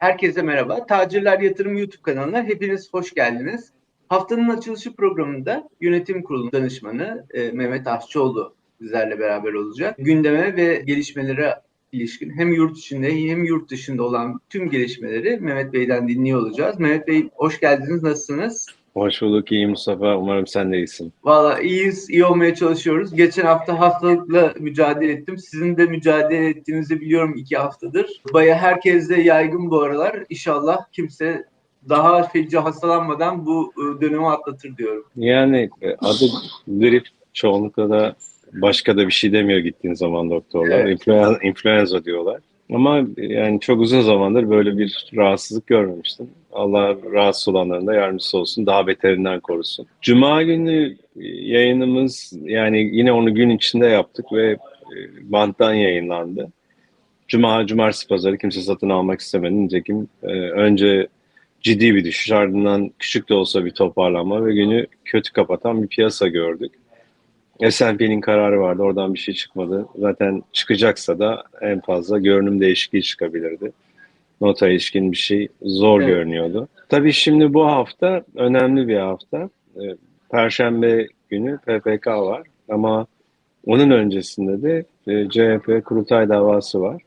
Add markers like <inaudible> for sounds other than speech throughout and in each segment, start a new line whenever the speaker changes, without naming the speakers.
Herkese merhaba. Tacirler Yatırım YouTube kanalına hepiniz hoş geldiniz. Haftanın açılışı programında yönetim kurulu danışmanı e, Mehmet Aşçıoğlu bizlerle beraber olacak. Gündeme ve gelişmelere ilişkin hem yurt içinde hem yurt dışında olan tüm gelişmeleri Mehmet Bey'den dinliyor olacağız. Mehmet Bey hoş geldiniz. Nasılsınız?
Hoş bulduk, iyi Mustafa. Umarım sen de iyisin.
Valla iyiyiz, iyi olmaya çalışıyoruz. Geçen hafta hastalıkla mücadele ettim. Sizin de mücadele ettiğinizi biliyorum iki haftadır. Baya herkeste yaygın bu aralar. İnşallah kimse daha feci hastalanmadan bu e, dönemi atlatır diyorum.
Yani e, adı grip çoğunlukla da başka da bir şey demiyor gittiğin zaman doktorlar.
Evet.
İnfluen- influenza diyorlar. Ama yani çok uzun zamandır böyle bir rahatsızlık görmemiştim. Allah rahatsız olanların da yardımcısı olsun. Daha beterinden korusun. Cuma günü yayınımız yani yine onu gün içinde yaptık ve e, banttan yayınlandı. Cuma, cumartesi, pazarı kimse satın almak istemedi. Nitekim e, önce ciddi bir düşüş ardından küçük de olsa bir toparlanma ve günü kötü kapatan bir piyasa gördük. S&P'nin kararı vardı. Oradan bir şey çıkmadı. Zaten çıkacaksa da en fazla görünüm değişikliği çıkabilirdi. Nota ilişkin bir şey zor
Evet.
görünüyordu. Tabii şimdi bu hafta önemli bir hafta. Ee, Perşembe günü PPK var ama onun öncesinde de e, CHP kurultay davası var.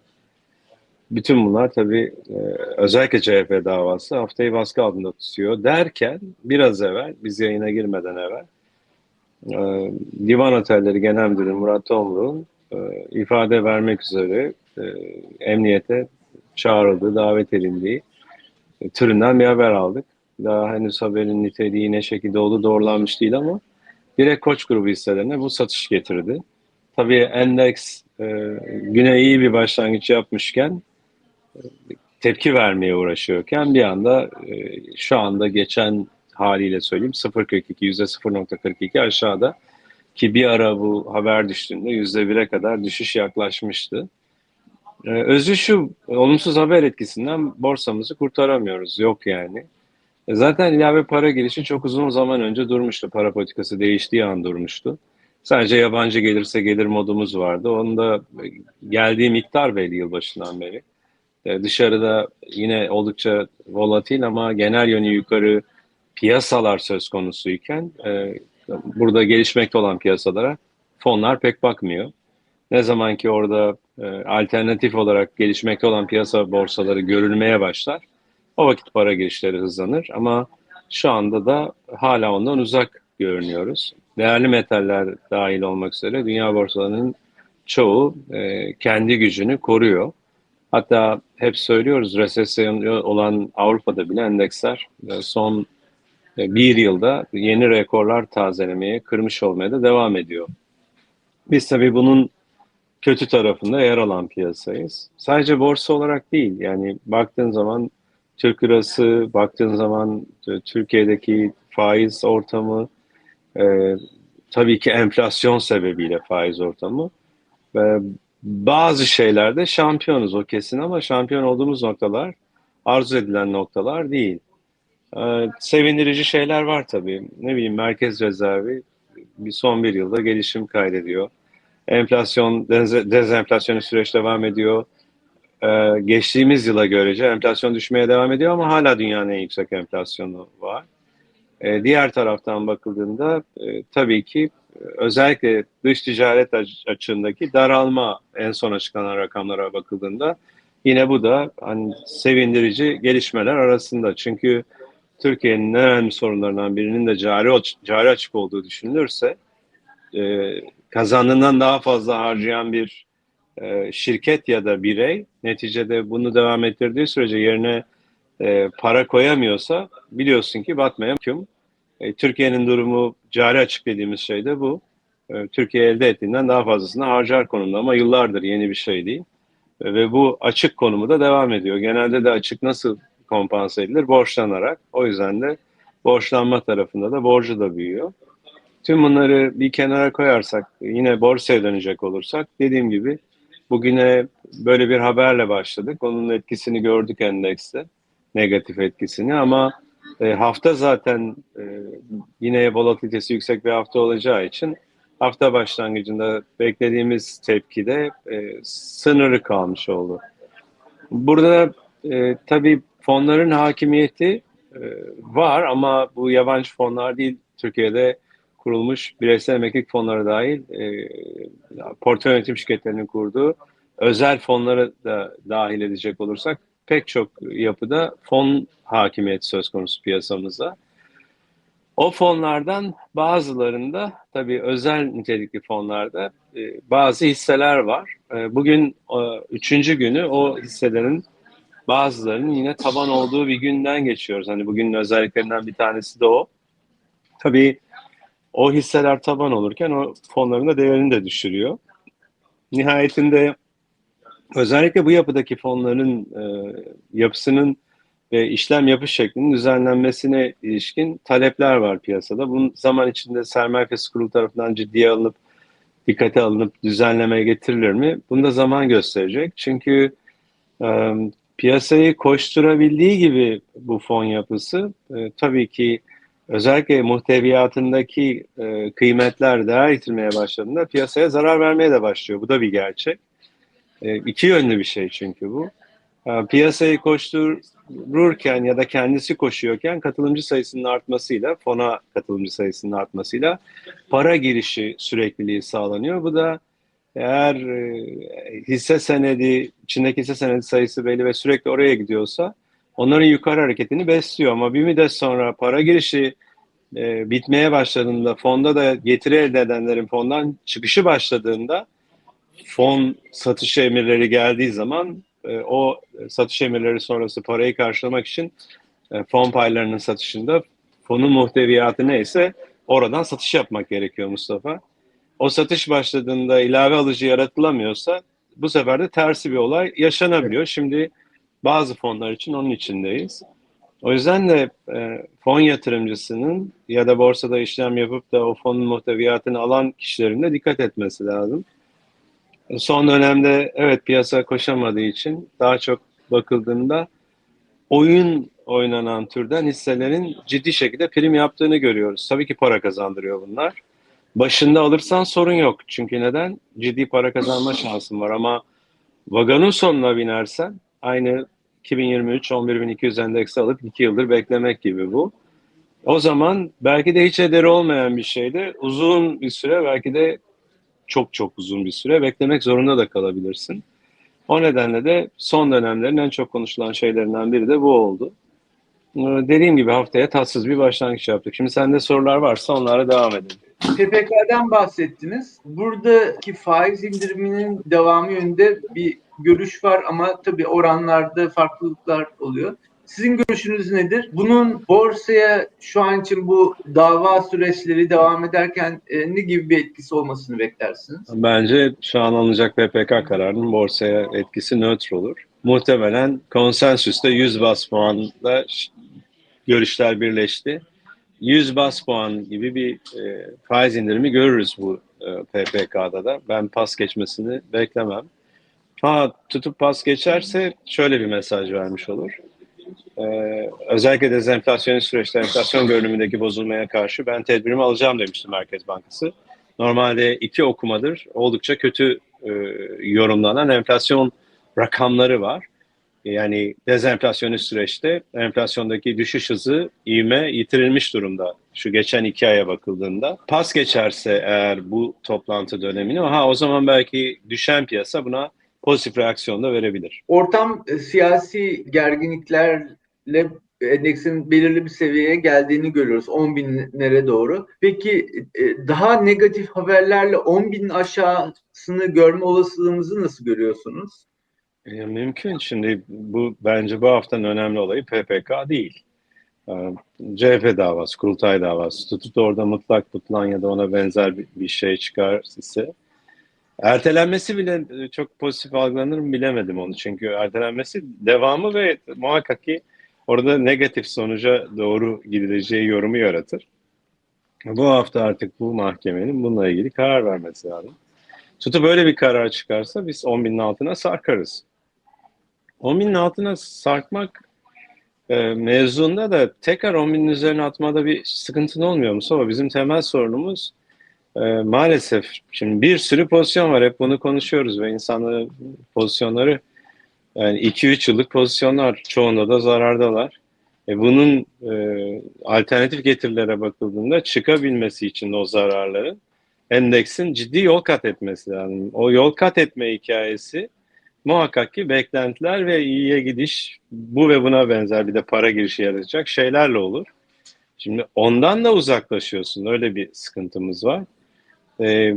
Bütün bunlar tabii e, özellikle CHP davası haftayı baskı altında tutuyor derken biraz evvel biz yayına girmeden evvel e, Divan Otelleri Genel Müdürü Murat Tomruğ'un e, ifade vermek üzere e, emniyete çağrıldığı, davet edildiği e, türünden bir haber aldık. Daha henüz haberin niteliği ne şekilde olduğu doğrulanmış değil ama direkt koç grubu hisselerine bu satış getirdi. Tabii endeks e, güne iyi bir başlangıç yapmışken e, tepki vermeye uğraşıyorken bir anda e, şu anda geçen haliyle söyleyeyim 0.42 yüzde 0.42 aşağıda ki bir ara bu haber düştüğünde yüzde 1'e kadar düşüş yaklaşmıştı. Ee, özü şu olumsuz haber etkisinden borsamızı kurtaramıyoruz. Yok yani. E, Zaten ilave para girişi çok uzun zaman önce durmuştu. Para politikası değiştiği an durmuştu. Sadece yabancı gelirse gelir modumuz vardı. Onun da geldiği miktar belli yılbaşından beri. E, Dışarıda yine oldukça volatil ama genel yönü yukarı piyasalar söz konusuyken e, burada gelişmekte olan piyasalara fonlar pek bakmıyor. Ne zaman ki orada e, alternatif olarak gelişmekte olan piyasa borsaları görülmeye başlar, o vakit para girişleri hızlanır ama şu anda da hala ondan uzak görünüyoruz. Değerli metaller dahil olmak üzere dünya borsalarının çoğu e, kendi gücünü koruyor. Hatta hep söylüyoruz resesyon olan Avrupa'da bile endeksler e, son bir yılda yeni rekorlar tazelemeye, kırmış olmaya da devam ediyor. Biz tabii bunun kötü tarafında yer alan piyasayız. Sadece borsa olarak değil, yani baktığın zaman Türk lirası, baktığın zaman e, Türkiye'deki faiz ortamı, e, tabii ki enflasyon sebebiyle faiz ortamı ve bazı şeylerde şampiyonuz o kesin ama şampiyon olduğumuz noktalar arzu edilen noktalar değil. Ee, sevindirici şeyler var tabii. Ne bileyim merkez rezervi bir son bir yılda gelişim kaydediyor. Enflasyon, deze- dezenflasyonu süreç devam ediyor. Ee, geçtiğimiz yıla görece enflasyon düşmeye devam ediyor ama hala dünyanın en yüksek enflasyonu var. Ee, diğer taraftan bakıldığında e, tabii ki özellikle dış ticaret aç- açığındaki daralma en son açıklanan rakamlara bakıldığında yine bu da hani sevindirici gelişmeler arasında. Çünkü Türkiye'nin en önemli sorunlarından birinin de cari, cari açık olduğu düşünülürse e, kazandığından daha fazla harcayan bir e, şirket ya da birey neticede bunu devam ettirdiği sürece yerine e, para koyamıyorsa biliyorsun ki batmaya mahkum. E, Türkiye'nin durumu cari açık dediğimiz şey de bu. E, Türkiye elde ettiğinden daha fazlasını harcar konumda ama yıllardır yeni bir şey değil. E, ve bu açık konumu da devam ediyor. Genelde de açık nasıl kompanse edilir? Borçlanarak. O yüzden de borçlanma tarafında da borcu da büyüyor. Tüm bunları bir kenara koyarsak, yine borsaya dönecek olursak dediğim gibi bugüne böyle bir haberle başladık. Onun etkisini gördük endekste, negatif etkisini ama e, hafta zaten e, yine volatilitesi yüksek bir hafta olacağı için hafta başlangıcında beklediğimiz tepkide e, sınırı kalmış oldu. Burada e, tabii fonların hakimiyeti e, var ama bu yabancı fonlar değil Türkiye'de kurulmuş bireysel emeklilik fonları dahil e, portföy yönetim şirketlerinin kurduğu özel fonları da dahil edecek olursak pek çok yapıda fon hakimiyeti söz konusu piyasamızda. O fonlardan bazılarında tabii özel nitelikli fonlarda e, bazı hisseler var. E, bugün e, üçüncü günü o hisselerin bazılarının yine taban olduğu bir günden geçiyoruz. Hani bugünün özelliklerinden bir tanesi de o. Tabii o hisseler taban olurken o fonların da değerini de düşürüyor. Nihayetinde özellikle bu yapıdaki fonların e, yapısının ve işlem yapış şeklinin düzenlenmesine ilişkin talepler var piyasada. Bunun zaman içinde sermaye piyasası kurulu tarafından ciddiye alınıp dikkate alınıp düzenlemeye getirilir mi? Bunu da zaman gösterecek. Çünkü e, piyasayı koşturabildiği gibi bu fon yapısı e, tabii ki özellikle muhteviyatındaki e, kıymetler değer yitirmeye başladığında piyasaya zarar vermeye de başlıyor. Bu da bir gerçek. E, iki yönlü bir şey çünkü bu. E, piyasayı koştururken ya da kendisi koşuyorken katılımcı sayısının artmasıyla, fona katılımcı sayısının artmasıyla para girişi sürekliliği sağlanıyor. Bu da eğer e, hisse senedi, içindeki hisse senedi sayısı belli ve sürekli oraya gidiyorsa onların yukarı hareketini besliyor. Ama bir müddet sonra para girişi e, bitmeye başladığında, fonda da getiri elde edenlerin fondan çıkışı başladığında fon satış emirleri geldiği zaman e, o satış emirleri sonrası parayı karşılamak için e, fon paylarının satışında fonun muhteviyatı neyse oradan satış yapmak gerekiyor Mustafa. O satış başladığında ilave alıcı yaratılamıyorsa bu sefer de tersi bir olay yaşanabiliyor. Şimdi bazı fonlar için onun içindeyiz. O yüzden de e, fon yatırımcısının ya da borsada işlem yapıp da o fonun muhteviyatını alan kişilerin de dikkat etmesi lazım. Son dönemde evet piyasa koşamadığı için daha çok bakıldığında oyun oynanan türden hisselerin ciddi şekilde prim yaptığını görüyoruz. Tabii ki para kazandırıyor bunlar. Başında alırsan sorun yok. Çünkü neden? Ciddi para kazanma şansın var ama vagonun sonuna binersen aynı 2023 11.200 endeksi alıp 2 yıldır beklemek gibi bu. O zaman belki de hiç ederi olmayan bir şeyde uzun bir süre belki de çok çok uzun bir süre beklemek zorunda da kalabilirsin. O nedenle de son dönemlerin en çok konuşulan şeylerinden biri de bu oldu. Dediğim gibi haftaya tatsız bir başlangıç yaptık. Şimdi sende sorular varsa onlara devam edelim.
PPK'dan bahsettiniz. Buradaki faiz indiriminin devamı yönünde bir görüş var ama tabii oranlarda farklılıklar oluyor. Sizin görüşünüz nedir? Bunun borsaya şu an için bu dava süreçleri devam ederken e, ne gibi bir etkisi olmasını beklersiniz?
Bence şu an alınacak PPK kararının borsaya etkisi nötr olur. Muhtemelen konsensüste 100 bas puanla görüşler birleşti. 100 bas puan gibi bir e, faiz indirimi görürüz bu e, PPK'da da. Ben pas geçmesini beklemem. Ha tutup pas geçerse şöyle bir mesaj vermiş olur. Ee, özellikle dezenflasyonist süreçte enflasyon görünümündeki bozulmaya karşı ben tedbirimi alacağım demişti Merkez Bankası. Normalde iki okumadır oldukça kötü e, yorumlanan enflasyon rakamları var. Yani dezenflasyonist süreçte enflasyondaki düşüş hızı ivme yitirilmiş durumda şu geçen iki aya bakıldığında. Pas geçerse eğer bu toplantı dönemini ha o zaman belki düşen piyasa buna pozitif reaksiyon da verebilir.
Ortam e, siyasi gerginliklerle endeksin belirli bir seviyeye geldiğini görüyoruz 10 binlere doğru. Peki e, daha negatif haberlerle 10 bin aşağısını görme olasılığımızı nasıl görüyorsunuz?
E, mümkün. Şimdi bu bence bu haftanın önemli olayı PPK değil. E, CHP davası, kurultay davası tutup da orada mutlak tutulan ya da ona benzer bir, bir şey çıkar ise ertelenmesi bile e, çok pozitif algılanır mı bilemedim onu. Çünkü ertelenmesi devamı ve muhakkak ki orada negatif sonuca doğru gidileceği yorumu yaratır. Bu hafta artık bu mahkemenin bununla ilgili karar vermesi lazım. Tutup böyle bir karar çıkarsa biz 10 binin altına sarkarız. 10 binin altına sarkmak e, mevzunda da tekrar 10 binin üzerine atmada bir sıkıntın olmuyor mu? Ama bizim temel sorunumuz e, maalesef şimdi bir sürü pozisyon var. Hep bunu konuşuyoruz ve insanların pozisyonları Yani 2-3 yıllık pozisyonlar. Çoğunda da zarardalar. E bunun e, alternatif getirilere bakıldığında çıkabilmesi için o zararların endeksin ciddi yol kat etmesi lazım. O yol kat etme hikayesi muhakkak ki beklentiler ve iyiye gidiş bu ve buna benzer bir de para girişi yaratacak şeylerle olur. Şimdi ondan da uzaklaşıyorsun. Öyle bir sıkıntımız var. Ee,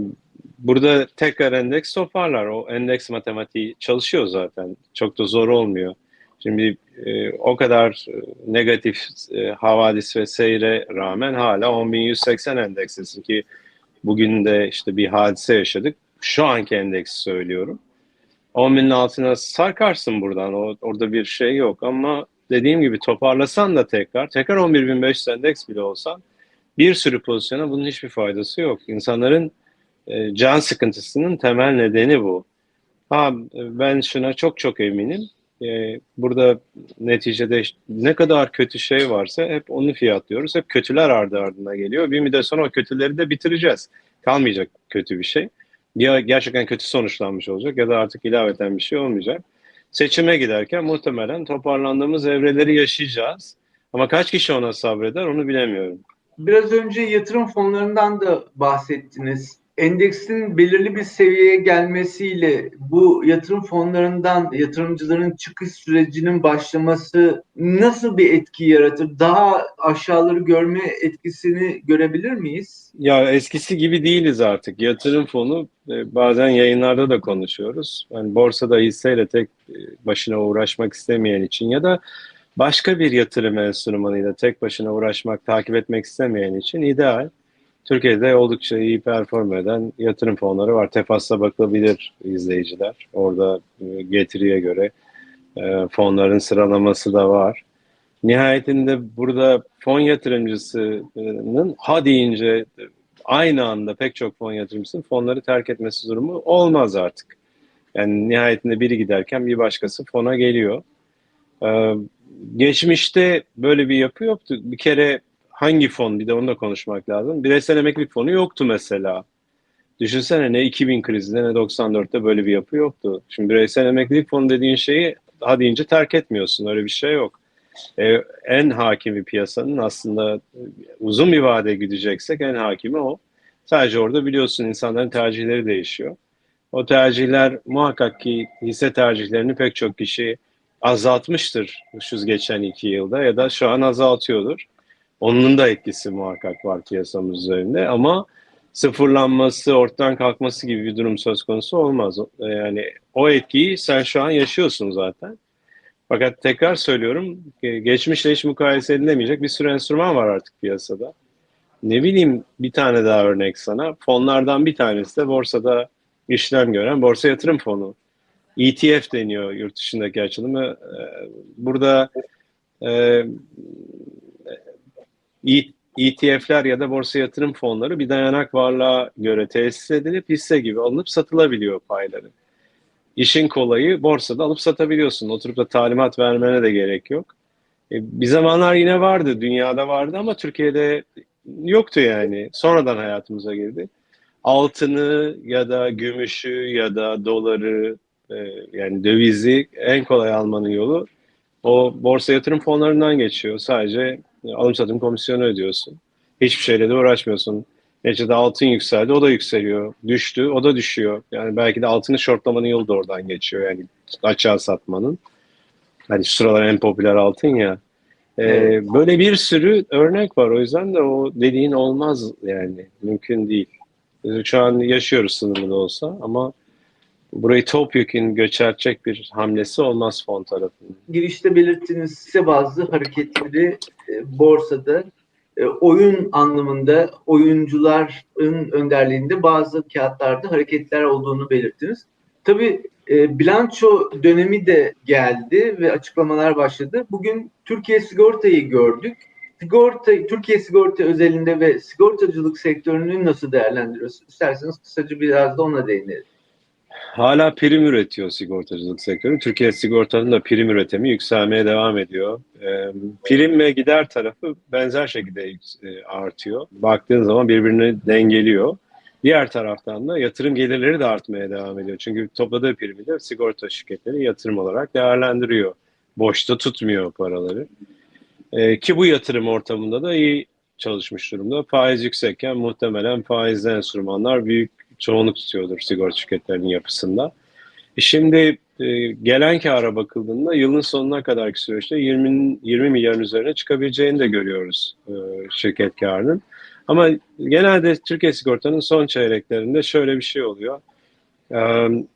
burada tekrar endeks toparlar. O endeks matematiği çalışıyor zaten. Çok da zor olmuyor. Şimdi e, o kadar e, negatif e, havadis ve seyre rağmen hala 10.180 endeksesin ki bugün de işte bir hadise yaşadık. Şu anki endeksi söylüyorum. 10.000'in altına sarkarsın buradan. O, orada bir şey yok ama dediğim gibi toparlasan da tekrar, tekrar 11.500 endeks bile olsan bir sürü pozisyona bunun hiçbir faydası yok. İnsanların e, can sıkıntısının temel nedeni bu. Ha, ben şuna çok çok eminim. E, burada neticede ne kadar kötü şey varsa hep onu fiyatlıyoruz. Hep kötüler ardı ardına geliyor. Bir müddet sonra o kötüleri de bitireceğiz. Kalmayacak kötü bir şey. Ya gerçekten kötü sonuçlanmış olacak ya da artık ilaveten bir şey olmayacak. Seçime giderken muhtemelen toparlandığımız evreleri yaşayacağız. Ama kaç kişi ona sabreder onu bilemiyorum.
Biraz önce yatırım fonlarından da bahsettiniz. Endeksin belirli bir seviyeye gelmesiyle bu yatırım fonlarından yatırımcıların çıkış sürecinin başlaması nasıl bir etki yaratır? Daha aşağıları görme etkisini görebilir miyiz?
Ya eskisi gibi değiliz artık. Yatırım fonu e, bazen yayınlarda da konuşuyoruz. Yani borsada hisseyle tek e, başına uğraşmak istemeyen için ya da başka bir yatırım enstrümanıyla tek başına uğraşmak, takip etmek istemeyen için ideal. Türkiye'de oldukça iyi perform eden yatırım fonları var. Tefas'a bakabilir izleyiciler. Orada e, getiriye göre e, fonların sıralaması da var. Nihayetinde burada fon yatırımcısının ha deyince aynı anda pek çok fon yatırımcısının fonları terk etmesi durumu olmaz artık. Yani nihayetinde biri giderken bir başkası fona geliyor. Ee, geçmişte böyle bir yapı yoktu. Bir kere hangi fon bir de onu da konuşmak lazım. Bireysel emeklilik fonu yoktu mesela. Düşünsene ne 2000 krizinde ne 94'te böyle bir yapı yoktu. Şimdi bireysel emeklilik fonu dediğin şeyi daha deyince terk etmiyorsun. Öyle bir şey yok. Ee, en hakimi piyasanın aslında uzun bir vade gideceksek en hakimi o. Sadece orada biliyorsun insanların tercihleri değişiyor. O tercihler muhakkak ki hisse tercihlerini pek çok kişi azaltmıştır şu geçen iki yılda ya da şu an azaltıyordur. Onun da etkisi muhakkak var piyasamız üzerinde ama sıfırlanması, ortadan kalkması gibi bir durum söz konusu olmaz. Yani o etkiyi sen şu an yaşıyorsun zaten. Fakat tekrar söylüyorum, geçmişle hiç mukayese edilemeyecek bir sürü enstrüman var artık piyasada. Ne bileyim bir tane daha örnek sana. Fonlardan bir tanesi de borsada işlem gören borsa yatırım fonu. ETF deniyor yurt dışındaki açılımı. Burada e, ETF'ler ya da borsa yatırım fonları bir dayanak varlığa göre tesis edilip hisse gibi alınıp satılabiliyor payları. İşin kolayı borsada alıp satabiliyorsun. Oturup da talimat vermene de gerek yok. E, bir zamanlar yine vardı, dünyada vardı ama Türkiye'de yoktu yani. Sonradan hayatımıza girdi. Altını ya da gümüşü ya da doları e, yani dövizi en kolay almanın yolu o borsa yatırım fonlarından geçiyor. Sadece alım satım komisyonu ödüyorsun. Hiçbir şeyle de uğraşmıyorsun. Neticede altın yükseldi, o da yükseliyor. Düştü, o da düşüyor. Yani belki de altını shortlamanın yolu da oradan geçiyor. Yani açığa satmanın. Hani şu sıralar en popüler altın ya. Ee, böyle bir sürü örnek var. O yüzden de o dediğin olmaz yani. Mümkün değil. Şu an yaşıyoruz sınırlı da olsa ama burayı topyekun göçertecek bir hamlesi olmaz fon tarafından.
Girişte belirttiğiniz hisse bazı hareketleri e, borsada e, oyun anlamında oyuncuların önderliğinde bazı kağıtlarda hareketler olduğunu belirttiniz. Tabii e, bilanço dönemi de geldi ve açıklamalar başladı. Bugün Türkiye Sigorta'yı gördük. Sigorta, Türkiye Sigorta özelinde ve sigortacılık sektörünü nasıl değerlendiriyorsunuz? İsterseniz kısaca biraz da ona değinelim.
Hala prim üretiyor sigortacılık sektörü. Türkiye sigortanın da prim üretimi yükselmeye devam ediyor. E, prim ve gider tarafı benzer şekilde e, artıyor. Baktığın zaman birbirini dengeliyor. Diğer taraftan da yatırım gelirleri de artmaya devam ediyor. Çünkü topladığı primi de sigorta şirketleri yatırım olarak değerlendiriyor. Boşta tutmuyor paraları. Ee, ki bu yatırım ortamında da iyi çalışmış durumda. Faiz yüksekken muhtemelen faizli enstrümanlar büyük çoğunluk tutuyordur sigorta şirketlerinin yapısında. E şimdi e, gelen kâra bakıldığında yılın sonuna kadarki süreçte 20, 20 milyarın üzerine çıkabileceğini de görüyoruz e, şirket kârının. Ama genelde Türkiye Sigorta'nın son çeyreklerinde şöyle bir şey oluyor. E,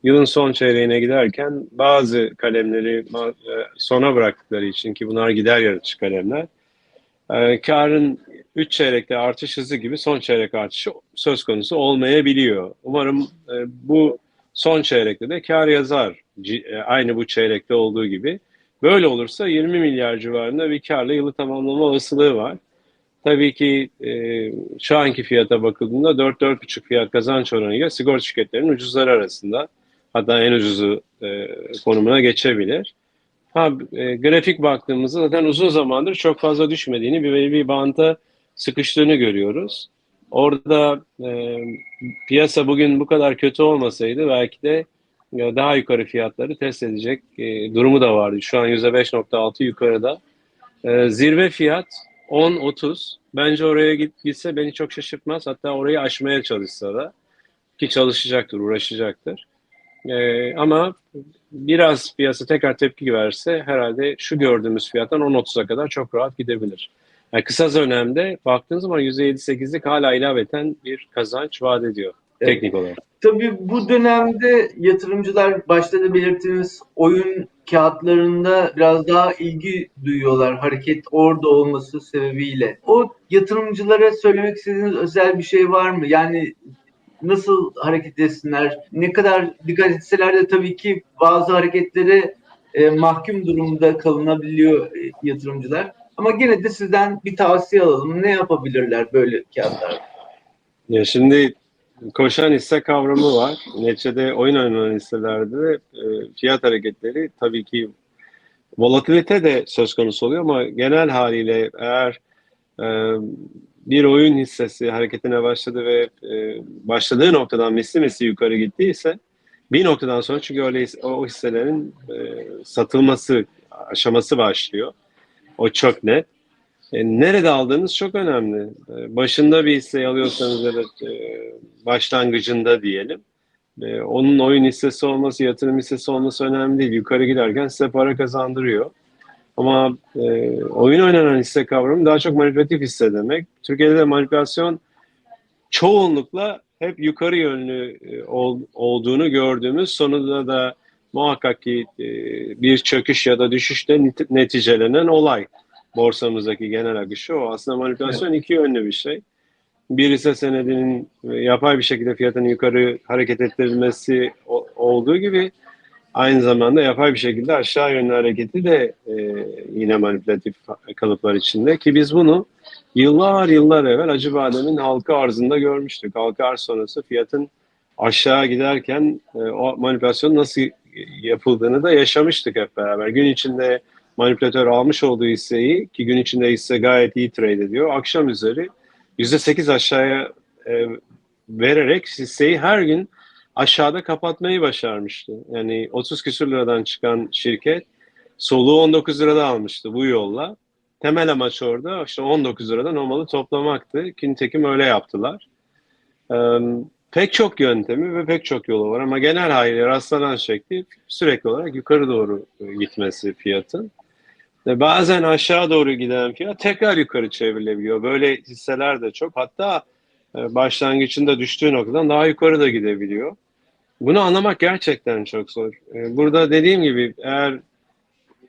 yılın son çeyreğine giderken bazı kalemleri e, sona bıraktıkları için ki bunlar gider yaratıcı kalemler e, karın 3 çeyrekte artış hızı gibi son çeyrek artışı söz konusu olmayabiliyor. Umarım e, bu son çeyrekte de kar yazar e, aynı bu çeyrekte olduğu gibi. Böyle olursa 20 milyar civarında bir karla yılı tamamlama olasılığı var. Tabii ki e, şu anki fiyata bakıldığında 4-4,5 fiyat kazanç oranıyla sigorta şirketlerinin ucuzları arasında hatta en ucuzu e, konumuna geçebilir. Ha, e, grafik baktığımızda zaten uzun zamandır çok fazla düşmediğini bir bir banta sıkıştığını görüyoruz. Orada e, piyasa bugün bu kadar kötü olmasaydı belki de e, daha yukarı fiyatları test edecek e, durumu da vardı. Şu an %5.6 yukarıda. E, zirve fiyat 10.30. Bence oraya git, gitse beni çok şaşırtmaz. Hatta orayı aşmaya çalışsa da ki çalışacaktır, uğraşacaktır. E, ama biraz piyasa tekrar tepki verse herhalde şu gördüğümüz fiyattan 10.30'a kadar çok rahat gidebilir. Yani kısa dönemde baktığınız zaman %7-8'lik hala ilaveten bir kazanç vaat ediyor
Evet.
teknik olarak.
Tabii bu dönemde yatırımcılar başta da belirttiğiniz oyun kağıtlarında biraz daha ilgi duyuyorlar hareket orada olması sebebiyle. O yatırımcılara söylemek istediğiniz özel bir şey var mı? Yani nasıl hareket etsinler? Ne kadar dikkat etseler de tabii ki bazı hareketlere e, mahkum durumda kalınabiliyor e, yatırımcılar. Ama gene de sizden bir tavsiye alalım. Ne yapabilirler böyle kağıtlarda?
Ya şimdi koşan hisse kavramı var. Neticede oyun oynanan hisselerde de e, fiyat hareketleri tabii ki volatilite de söz konusu oluyor ama genel haliyle eğer e, bir oyun hissesi hareketine başladı ve e, başladığı noktadan misli misli yukarı gittiyse bir noktadan sonra çünkü öyle his- o hisselerin e, satılması aşaması başlıyor. O çok net. E, nerede aldığınız çok önemli. E, başında bir hisseyi alıyorsanız ya da e, başlangıcında diyelim. E, onun oyun hissesi olması, yatırım hissesi olması önemli değil. Yukarı giderken size para kazandırıyor. Ama e, oyun oynanan hisse kavramı daha çok manipülatif hisse demek. Türkiye'de de manipülasyon çoğunlukla hep yukarı yönlü e, ol- olduğunu gördüğümüz sonunda da muhakkak ki e, bir çöküş ya da düşüşle nit- neticelenen olay borsamızdaki genel akışı o. Aslında manipülasyon iki yönlü bir şey. Bir hisse senedinin e, yapay bir şekilde fiyatının yukarı hareket ettirilmesi olduğu gibi aynı zamanda yapay bir şekilde aşağı yönlü hareketi de e, yine manipülatif kalıplar içinde ki biz bunu yıllar yıllar evvel Acıbadem'in halka arzında görmüştük. Halka arz sonrası fiyatın aşağı giderken e, o manipülasyon nasıl yapıldığını da yaşamıştık hep beraber. Gün içinde manipülatör almış olduğu hisseyi ki gün içinde hisse gayet iyi trade ediyor. Akşam üzeri %8 aşağıya e, vererek hisseyi her gün aşağıda kapatmayı başarmıştı. Yani 30 küsür liradan çıkan şirket soluğu 19 lirada almıştı bu yolla. Temel amaç orada işte 19 lirada normalde toplamaktı. Ki nitekim öyle yaptılar. Ee, pek çok yöntemi ve pek çok yolu var ama genel haliyle rastlanan şekli sürekli olarak yukarı doğru e, gitmesi fiyatın. Ve bazen aşağı doğru giden fiyat tekrar yukarı çevrilebiliyor. Böyle hisseler de çok. Hatta e, başlangıcında düştüğü noktadan daha yukarı da gidebiliyor. Bunu anlamak gerçekten çok zor. E, Burada dediğim gibi eğer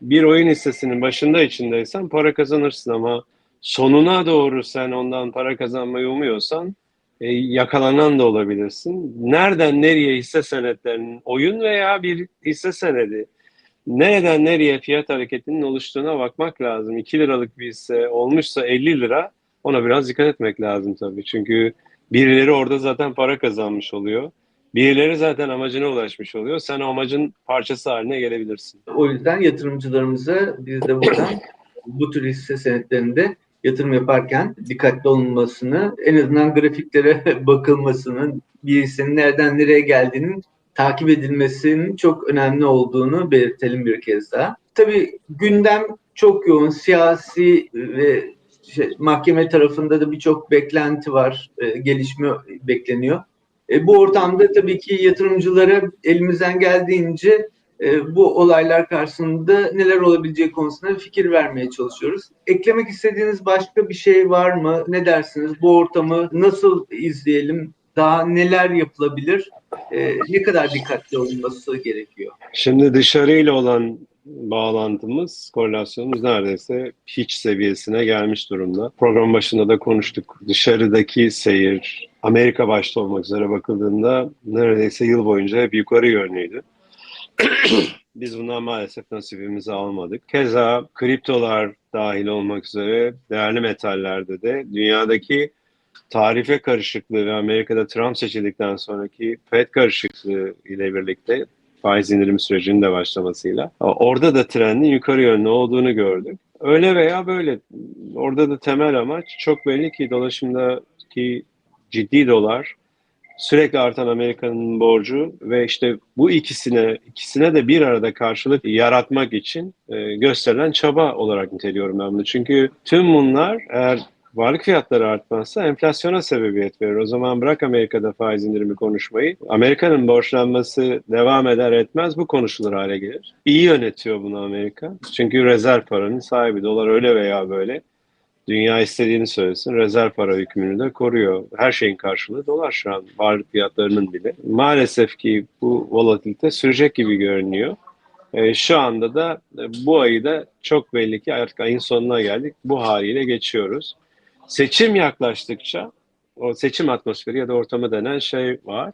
bir oyun hissesinin başında içindeysen para kazanırsın ama sonuna doğru sen ondan para kazanmayı umuyorsan e, yakalanan da olabilirsin. Nereden nereye hisse senetlerinin oyun veya bir hisse senedi nereden nereye fiyat hareketinin oluştuğuna bakmak lazım. 2 liralık bir hisse olmuşsa 50 lira ona biraz dikkat etmek lazım tabii. Çünkü birileri orada zaten para kazanmış oluyor. Birileri zaten amacına ulaşmış oluyor. Sen o amacın parçası haline gelebilirsin.
O yüzden yatırımcılarımıza biz de buradan <clears throat> bu tür hisse senetlerinde yatırım yaparken dikkatli olunmasını, en azından grafiklere <laughs> bakılmasını, bir hissenin nereden nereye geldiğinin takip edilmesinin çok önemli olduğunu belirtelim bir kez daha. Tabii gündem çok yoğun, siyasi ve şey, mahkeme tarafında da birçok beklenti var, e, gelişme bekleniyor. E, bu ortamda tabii ki yatırımcılara elimizden geldiğince e, bu olaylar karşısında neler olabileceği konusunda fikir vermeye çalışıyoruz. Eklemek istediğiniz başka bir şey var mı? Ne dersiniz? Bu ortamı nasıl izleyelim? Daha neler yapılabilir? E, ne kadar dikkatli olunması gerekiyor?
Şimdi dışarıyla olan bağlantımız, korelasyonumuz neredeyse hiç seviyesine gelmiş durumda. Program başında da konuştuk. Dışarıdaki seyir, Amerika başta olmak üzere bakıldığında neredeyse yıl boyunca hep yukarı yönlüydü. <clears throat> Biz bundan maalesef nasibimizi almadık. Keza kriptolar dahil olmak üzere değerli metallerde de dünyadaki tarife karışıklığı ve Amerika'da Trump seçildikten sonraki FED karışıklığı ile birlikte faiz indirim sürecinin de başlamasıyla orada da trendin yukarı yönlü olduğunu gördük. Öyle veya böyle orada da temel amaç çok belli ki dolaşımdaki ciddi dolar sürekli artan Amerika'nın borcu ve işte bu ikisine ikisine de bir arada karşılık yaratmak için e, gösterilen çaba olarak niteliyorum ben bunu. Çünkü tüm bunlar eğer varlık fiyatları artmazsa enflasyona sebebiyet verir. O zaman bırak Amerika'da faiz indirimi konuşmayı. Amerika'nın borçlanması devam eder etmez bu konuşulur hale gelir. İyi yönetiyor bunu Amerika. Çünkü rezerv paranın sahibi. Dolar öyle veya böyle. Dünya istediğini söylesin. Rezerv para hükmünü de koruyor. Her şeyin karşılığı dolar şu an. Varlık fiyatlarının bile. Maalesef ki bu volatilite sürecek gibi görünüyor. E, şu anda da e, bu ayı da çok belli ki artık ayın sonuna geldik. Bu haliyle geçiyoruz. Seçim yaklaştıkça o seçim atmosferi ya da ortamı denen şey var.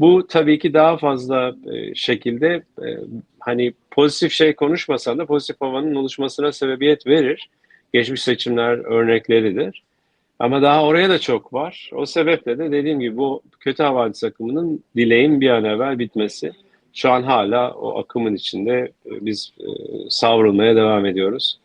Bu tabii ki daha fazla e, şekilde e, hani pozitif şey konuşmasan da pozitif havanın oluşmasına sebebiyet verir. Geçmiş seçimler örnekleridir. Ama daha oraya da çok var. O sebeple de dediğim gibi bu kötü havadis akımının dileğin bir an evvel bitmesi. Şu an hala o akımın içinde e, biz e, savrulmaya devam ediyoruz.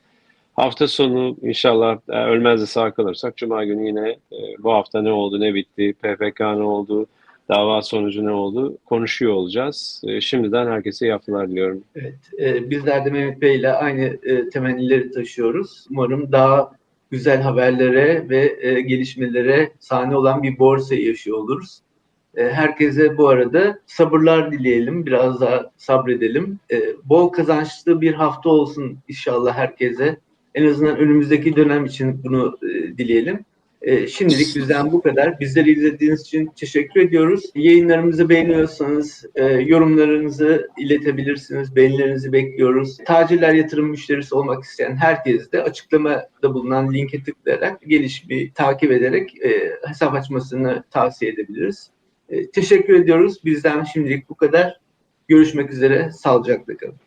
Hafta sonu inşallah ölmez de sağ kalırsak Cuma günü yine e, bu hafta ne oldu ne bitti, PPK ne oldu, dava sonucu ne oldu konuşuyor olacağız. E, şimdiden herkese iyi haftalar diliyorum.
Evet, e, bizler de Mehmet Bey ile aynı e, temennileri taşıyoruz. Umarım daha güzel haberlere ve e, gelişmelere sahne olan bir borsa yaşıyor oluruz. E, herkese bu arada sabırlar dileyelim, biraz daha sabredelim. E, bol kazançlı bir hafta olsun inşallah herkese. En azından önümüzdeki dönem için bunu e, dileyelim. E, şimdilik bizden bu kadar. Bizleri izlediğiniz için teşekkür ediyoruz. Yayınlarımızı beğeniyorsanız e, yorumlarınızı iletebilirsiniz. Beğenilerinizi bekliyoruz. Tacirler yatırım müşterisi olmak isteyen herkes de açıklamada bulunan linke tıklayarak gelişimi takip ederek e, hesap açmasını tavsiye edebiliriz. E, teşekkür ediyoruz. Bizden şimdilik bu kadar. Görüşmek üzere. Sağlıcakla kalın.